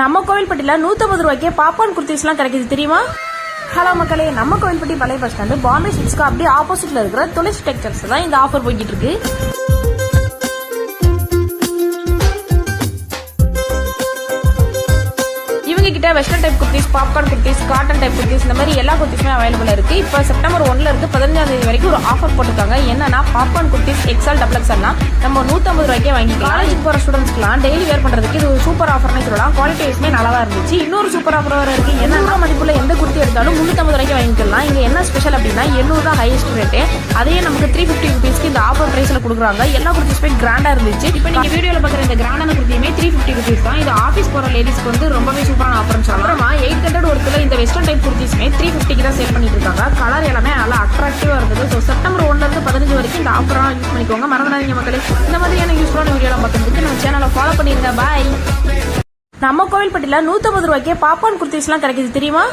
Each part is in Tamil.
நம்ம கோவில்பட்டியில் நூற்றம்பது ரூபாய்க்கே பாப்கார்ன் குர்த்திஸ்லாம் கிடைக்குது தெரியுமா? ஹலோ மக்களே நம்ம கோவில்பட்டி பழைய பஸ் ஸ்டாண்டு பாம்பே சிக்ஸ்க்கு அப்படியே ஆப்போசிட்ல இருக்கிற துளசி டெக்ஸ்டைல்ஸ் தான் இந்த ஆஃபர் போய்கிட்டு இருக்கு. கிட்ட western type kurtis popcorn kurtis cotton type kurtis இந்த மாதிரி எல்லா குர்த்திஸுமே அவைலபிள் இருக்கு. இப்போ செப்டம்பர் ஒன்ல இருந்து பதினஞ்சாம் தேதி வரைக்கும் ஒரு ஆஃபர் போட்டிருக்காங்க. என்னன்னா பாப்கார்ன் குர்த்திஸ் எக்ஸல் டபுள் எக்ஸல்னா நம்ம நூற்றம்பது ரூபாய்க்கே வாங்கிக்கலாம். காலேஜ் போகிற ஸ்டூடெண்ட்ஸ்க்குலாம் டெய்லி வேர் பண்ணுறதுக்கு இது ஒரு சூப்பர் ஆஃபர்னு சொல்லலாம். குவாலிட்டி வைஸ்மே நல்லா இருந்துச்சு. இன்னொரு சூப்பர் ஆஃபர் வர இருக்கு. என்ன மதிப்புள்ள எந்த குர்த்தி எடுத்தாலும் முந்நூற்றம்பது ரூபாய்க்கு வாங்கிக்கலாம். இங்க என்ன ஸ்பெஷல் அப்படின்னா எண்ணூறு தான் ஹையஸ்ட் ரேட்டு அதையே நமக்கு த்ரீ ஃபிஃப்டி ருபீஸ்க்கு இந்த ஆஃபர் பிரைஸ்ல கொடுக்குறாங்க. எல்லா குர்த்திஸுமே கிராண்டா இருந்துச்சு. இப்போ நீங்க வீடியோல பார்க்குற இந்த கிராண்டான குர்த்தியுமே த்ரீ ஃபிஃப்டி ருபீஸ் தான். இது ஆஃபீஸ் போற லேடிஸ்க்கு வந்து ரொம்பவே சூப்பரான ஆஃபர்னு சொல்லலாம் அப்புறமா எயிட் ஹண்ட்ரட் ஒருத்துல இந்த வெஸ்டர்ன் டைப் குர்த்திஸுமே த்ரீ ஃபிஃப்டிக்கு தான் சேல் பண்ணிட்டு இருக்காங்க கலர் எல்லாமே நல்லா அட்ராக்டிவாக இருந்தது. ஸோ செப்டம்பர் ஒன்லேருந்து பதினஞ்சு வரைக்கும் இந்த ஆஃபர்லாம் யூஸ் பண்ணிக்கோங்க. மறந்துடாதீங்க மக்களே. இந்த மாதிரியான யூஸ்ஃபுல்லான வீடியோலாம் பார்க்கறதுக்கு நம்ம சேனலை ஃபாலோ பண்ணிருங்க. பாய் நம்ம கோவில்பட்டியில் நூற்றம்பது ரூபாய்க்கே பாப்கார்ன் குர்த்திஸ்லாம் கிடைக்குது. தெரியுமா?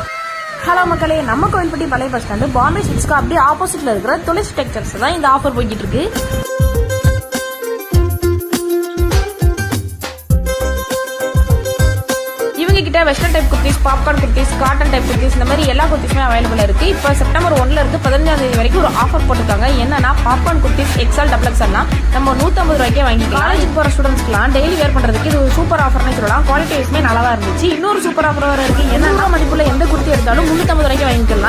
ஹலோ மக்களே. நம்ம கோவில்பட்டி பழைய பஸ் ஸ்டாண்டு பாம்பே சிக்ஸ்க்கு அப்படியே ஆப்போசிட்ல இருக்கிற துளசி டெக்ஸ்டைல்ஸ் தான் இந்த ஆஃபர் போய்கிட்டு இருக்கு. கிட்ட western type kurtis popcorn kurtis cotton type kurtis இந்த மாதிரி எல்லா குர்த்திஸுமே அவைலபிள் இருக்கு. இப்போ செப்டம்பர் ஒன்ல இருந்து பதினஞ்சாம் தேதி வரைக்கும் ஒரு ஆஃபர் போட்டிருக்காங்க. என்னன்னா பாப்கார்ன் குர்த்திஸ் எக்ஸல் டபுள் நம்ம நூற்றம்பது ரூபாய்க்கே வாங்கிக்கலாம். காலேஜுக்கு போகிற ஸ்டூடெண்ட்ஸ்க்குலாம் டெய்லி வேர் பண்ணுறதுக்கு இது ஒரு சூப்பர் ஆஃபர்னு சொல்லலாம். குவாலிட்டி வைஸ்மே நல்லா இருந்துச்சு. இன்னொரு சூப்பர் ஆஃபர் வர இருக்கு. என்னென்ன மதிப்புள்ள எந்த குர்த்தி எடுத்தாலும் முன்னூற்றம்பது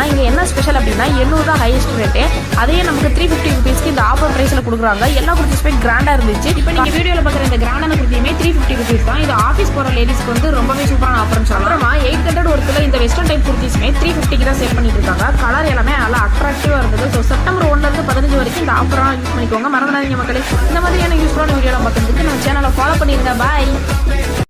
ஆனால் இங்கே என்ன ஸ்பெஷல் அப்படின்னா எண்ணூறு தான் ஹையஸ்ட் ரேட்டு அதையே நமக்கு த்ரீ ஃபிஃப்டி ருபீஸ்க்கு இந்த ஆஃபர் ப்ரைஸில் கொடுக்குறாங்க. எல்லா குர்த்திஸுமே கிராண்டாக இருந்துச்சு. இப்போ நீங்கள் வீடியோவில் பார்க்குற இந்த கிராண்டான குர்த்தியுமே த்ரீ ஃபிஃப்டி ருபீஸ் தான். இது ஆஃபீஸ் போகிற லேடிஸ்க்கு வந்து ரொம்பவே சூப்பரான ஆஃபர்னு சொல்லலாம். அப்புறமா எயிட் ஹண்ட்ரட் ஒரு கிலோ இந்த வெஸ்டர்ன் டைப் குர்த்திஸ்மே த்ரீ ஃபிஃப்டிக்கு தான் சேல் பண்ணிட்டு இருக்காங்க. கலர் எல்லாமே நல்லா அட்ராக்டிவாக இருந்தது. ஸோ செப்டம்பர் ஒன்ல பதினஞ்சு வரைக்கும் இந்த ஆஃபராக யூஸ் பண்ணிக்கோங்க. மறந்துடாதீங்க மக்களே. இந்த மாதிரியான யூஸ்ஃபுல்லான வீடியோலாம் பார்க்குறதுக்கு நம்ம சேனலை ஃபாலோ பண்ணியிருந்தேன் பாய்